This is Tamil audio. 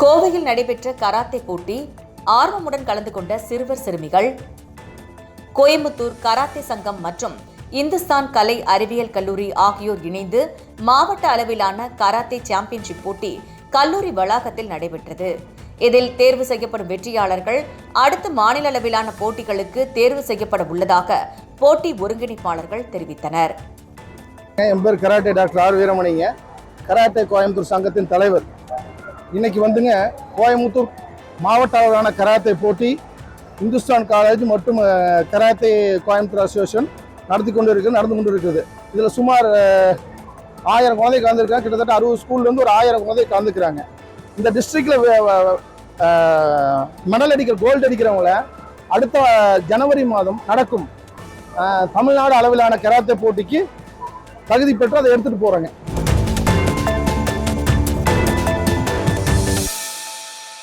கோவையில் நடைபெற்ற கராத்தே போட்டி ஆர்வமுடன் கலந்து கொண்ட சிறுவர் சிறுமிகள். கோயம்புத்தூர் கராத்தே சங்கம் மற்றும் இந்துஸ்தான் கலை அறிவியல் கல்லூரி ஆகியோர் இணைந்து மாவட்ட அளவிலான கராத்தே சாம்பியன்ஷிப் போட்டி கல்லூரி வளாகத்தில் நடைபெற்றது. இதில் தேர்வு செய்யப்படும் வெற்றியாளர்கள் அடுத்த மாநில அளவிலான போட்டிகளுக்கு தேர்வு செய்யப்பட உள்ளதாக போட்டி ஒருங்கிணைப்பாளர்கள் தெரிவித்தனர். என் பேர் கராட்டே டாக்டர் ஆர் வீரமணிங்க. கராத்தே கோயம்புத்தூர் சங்கத்தின் தலைவர். இன்னைக்கு வந்துங்க கோயம்புத்தூர் மாவட்ட அளவிலான கராத்தே போட்டி இந்துஸ்தான் காலேஜ் மற்றும் கராத்தே கோயம்புத்தூர் அசோசியேஷன் நடத்தி கொண்டு இருக்குது நடந்து கொண்டு இருக்குது இதில் சுமார் ஆயிரம் குழந்தை கலந்துருக்காங்க. கிட்டத்தட்ட அறுபது ஸ்கூல்லேருந்து ஒரு ஆயிரம் குழந்தை கலந்துக்கிறாங்க. இந்த டிஸ்ட்ரிக்டில் மெடல் அடிக்கிற கோல்டு அடிக்கிறவங்கள அடுத்த ஜனவரி மாதம் நடக்கும். தமிழ்நாடு அளவிலான கராத்தே போட்டிக்கு தகுதி பெற்று அதை எடுத்துகிட்டு போகிறாங்க